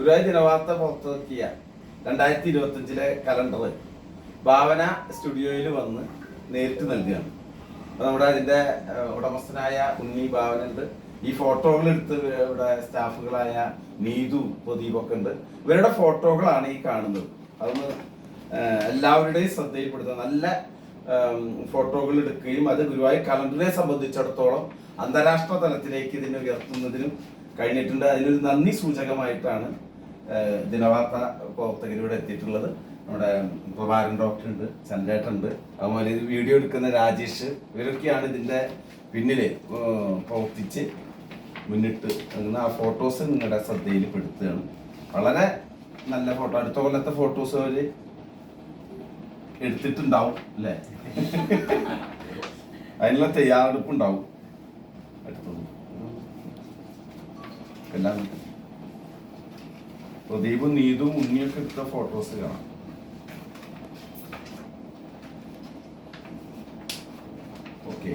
ഗുരുവായൂർ ദിനവാർത്ത പുറത്തിറക്കിയ രണ്ടായിരത്തി ഇരുപത്തഞ്ചിലെ കലണ്ടർ ഭാവന സ്റ്റുഡിയോയിൽ വന്ന് നേരിട്ട് നൽകുകയാണ്. അപ്പൊ നമ്മുടെ അതിന്റെ ഉടമസ്ഥനായ ഉണ്ണി ഭാവനുണ്ട്. ഈ ഫോട്ടോകൾ എടുത്ത് ഇവിടെ സ്റ്റാഫുകളായ നീതു പ്രദീപൊക്കെ ഉണ്ട്. ഇവരുടെ ഫോട്ടോകളാണ് ഈ കാണുന്നത്. അതൊന്ന് എല്ലാവരുടെയും ശ്രദ്ധയിൽപ്പെടുത്തുക. നല്ല ഫോട്ടോകൾ എടുക്കുകയും അത് ഗുരുവായൂർ കലണ്ടറിനെ സംബന്ധിച്ചിടത്തോളം അന്താരാഷ്ട്ര തലത്തിലേക്ക് ഇതിനെ ഉയർത്തുന്നതിനും കഴിഞ്ഞിട്ടുണ്ട്. അതിനൊരു നന്ദി സൂചകമായിട്ടാണ് ദിനവാർത്ത പ്രവർത്തകരിവിടെ എത്തിയിട്ടുള്ളത് നമ്മുടെ പ്രഭാകരൻ ഡോക്ടർ ഉണ്ട് ചന്ദ്രേട്ടൻ ഉണ്ട് അതുപോലെ വീഡിയോ എടുക്കുന്ന രാജേഷ് ഇവരൊക്കെയാണ് ഇതിന്റെ പിന്നിൽ ഏഹ്, പ്രവർത്തിച്ച് മുന്നിട്ട് ആ ഫോട്ടോസ് നിങ്ങളുടെ ശ്രദ്ധയിൽ പെടുത്തുകയാണ് വളരെ നല്ല ഫോട്ടോ. അടുത്ത കൊല്ലത്തെ ഫോട്ടോസ് അവർ എടുത്തിട്ടുണ്ടാവും അല്ലേ? അതിനുള്ള തയ്യാറെടുപ്പുണ്ടാവും. എല്ലാം പ്രദീപും നീതും ഉണ്ണിയൊക്കെ എടുത്ത ഫോട്ടോസ് കാണാം. ഓക്കെ